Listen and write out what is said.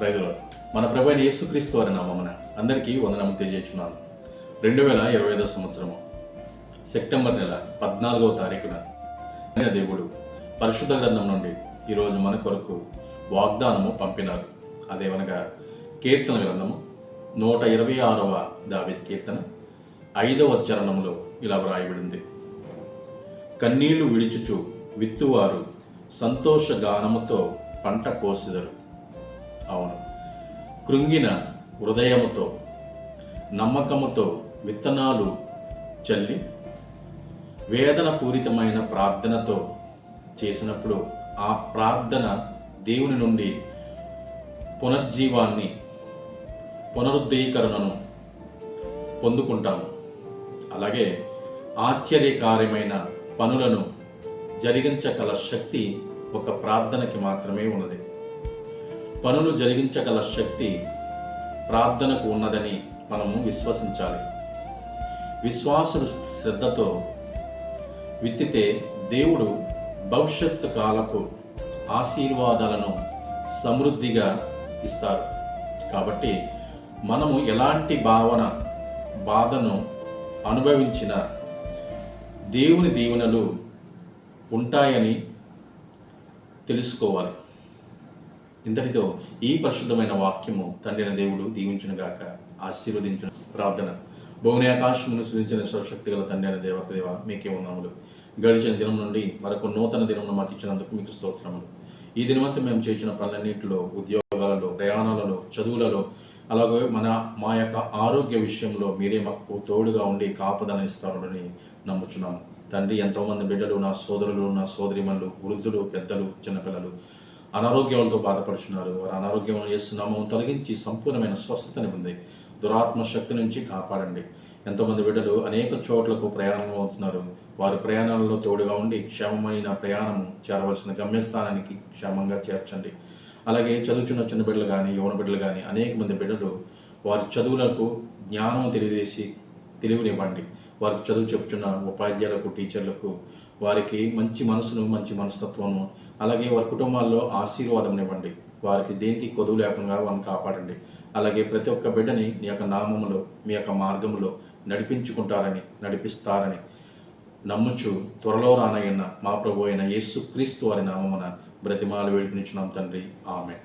ప్రజలు మన ప్రభు అయిన యేసుక్రీస్తు వారి నామమున అందరికీ వందనము తెలియజేస్తున్నాను రెండు వేల ఇరవై ఐదో సంవత్సరము సెప్టెంబర్ నెల పద్నాలుగవ తారీఖున దేవుడు పరిశుద్ధ గ్రంథం నుండి ఈరోజు మన కొరకు వాగ్దానము పంపినారు. అదేమనగా కీర్తన గ్రంథము నూట ఇరవై ఆరవ దావిద్ కీర్తన ఐదవ చరణములో ఇలా వ్రాయబడింది. కన్నీళ్ళు విడిచుచు విత్తువారు సంతోష గానముతో పంట కోసిదరు. అవును. కృంగిన హృదయముతో నమ్మకముతో విత్తనాలు చల్లి వేదన పూరితమైన ప్రార్థనతో చేసినప్పుడు ఆ ప్రార్థన దేవుని నుండి పునర్జీవాన్ని పునరుద్ధీకరణను పొందుకుంటాము. అలాగే ఆశ్చర్యకార్యమైన పనులను జరిగించగల శక్తి ఒక ప్రార్థనకి మాత్రమే ఉన్నది. పనులు జరిగించగల శక్తి ప్రార్థనకు ఉన్నదని మనము విశ్వసించాలి. విశ్వాసులు శ్రద్ధతో విత్తితే దేవుడు భవిష్యత్తు కాలపు ఆశీర్వాదాలను సమృద్ధిగా ఇస్తారు కాబట్టి మనము ఎలాంటి భావన బాధను అనుభవించిన దేవుని దీవెనలు ఉంటాయని తెలుసుకోవాలి. ఇంతటితో ఈ పరిశుద్ధమైన వాక్యము తండ్రిన దేవుడు దీవించునుగాక ఆశీర్వదించిన. ప్రార్థన. భౌని ఆకాశమును సృజించిన సర్వశక్తి గల తండ్రి అయిన దేవత మీకే ఉన్నాములు గడిచిన దినం నుండి మరొక నూతన దినం మాకు ఇచ్చినందుకు మీకు స్తోత్రములు. ఈ దినవంతా మేము చేసిన పనులన్నింటిలో ఉద్యోగాలలో ప్రయాణాలలో చదువులలో అలాగే మన మా యొక్క ఆరోగ్య విషయంలో మీరే మాకు తోడుగా ఉండి కాపదన ఇస్తారని నమ్ముచున్నాము. తండ్రి ఎంతోమంది బిడ్డలు నా సోదరులు నా సోదరిమణులు వృద్ధులు పెద్దలు చిన్నపిల్లలు అనారోగ్యాలతో బాధపడుచున్నారు. వారి అనారోగ్యం చేస్తున్నామో తొలగించి సంపూర్ణమైన స్వస్థతని ఉంది దురాత్మ శక్తి నుంచి కాపాడండి. ఎంతోమంది బిడ్డలు అనేక చోట్లకు ప్రయాణం అవుతున్నారు. వారి ప్రయాణాలలో తోడుగా ఉండి క్షేమమైన ప్రయాణం చేరవలసిన గమ్యస్థానానికి క్షేమంగా చేర్చండి. అలాగే చదువుచున్న చిన్న బిడ్డలు కానీ యువన బిడ్డలు కానీ అనేక మంది బిడ్డలు వారి చదువులకు జ్ఞానం తెలియజేసి తెలివినివ్వండి. వారికి చదువు చెప్తున్న ఉపాధ్యాయులకు టీచర్లకు వారికి మంచి మనసును మంచి మనస్తత్వము అలాగే వారి కుటుంబాల్లో ఆశీర్వాదం ఇవ్వండి వారికి దేనికి కొదువు లేకుండా వారిని కాపాడండి. అలాగే ప్రతి ఒక్క బిడ్డని నీ యొక్క నామములో మీ యొక్క మార్గములో నడిపించుకుంటారని నడిపిస్తారని నమ్ముచు త్వరలో రానయ్యన్న మా ప్రభు అయిన యేసు క్రీస్తు వారి నామమున బ్రతిమాలు వేడుకునిచ్చున్నాం తండ్రి. ఆమె